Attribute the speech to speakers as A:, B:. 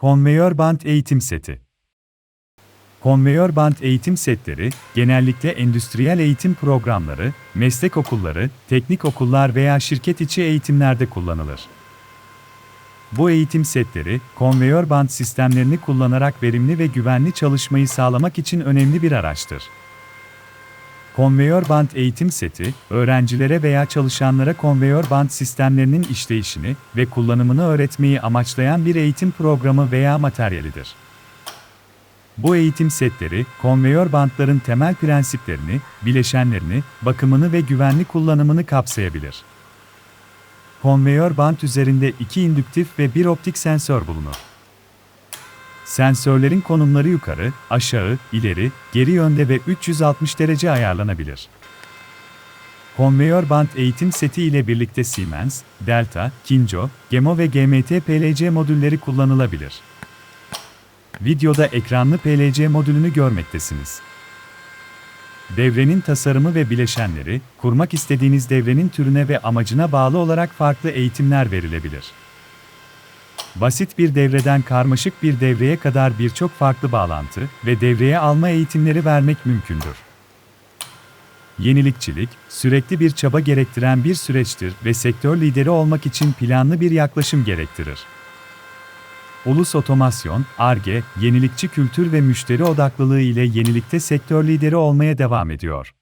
A: Konveyör bant eğitim seti. Konveyör bant eğitim setleri, genellikle endüstriyel eğitim programları, meslek okulları, teknik okullar veya şirket içi eğitimlerde kullanılır. Bu eğitim setleri, konveyör bant sistemlerini kullanarak verimli ve güvenli çalışmayı sağlamak için önemli bir araçtır. Konveyör bant eğitim seti, öğrencilere veya çalışanlara konveyör bant sistemlerinin işleyişini ve kullanımını öğretmeyi amaçlayan bir eğitim programı veya materyalidir. Bu eğitim setleri, konveyör bantların temel prensiplerini, bileşenlerini, bakımını ve güvenli kullanımını kapsayabilir. Konveyör bant üzerinde iki indüktif ve bir optik sensör bulunur. Sensörlerin konumları yukarı, aşağı, ileri, geri yönde ve 360 derece ayarlanabilir. Konveyör bant eğitim seti ile birlikte Siemens, Delta, Kinjo, Gemo ve GMT PLC modülleri kullanılabilir. Videoda ekranlı PLC modülünü görmektesiniz. Devrenin tasarımı ve bileşenleri, kurmak istediğiniz devrenin türüne ve amacına bağlı olarak farklı eğitimler verilebilir. Basit bir devreden karmaşık bir devreye kadar birçok farklı bağlantı ve devreye alma eğitimleri vermek mümkündür. Yenilikçilik, sürekli bir çaba gerektiren bir süreçtir ve sektör lideri olmak için planlı bir yaklaşım gerektirir. Ulus otomasyon, ARGE, yenilikçi kültür ve müşteri odaklılığı ile yenilikte sektör lideri olmaya devam ediyor.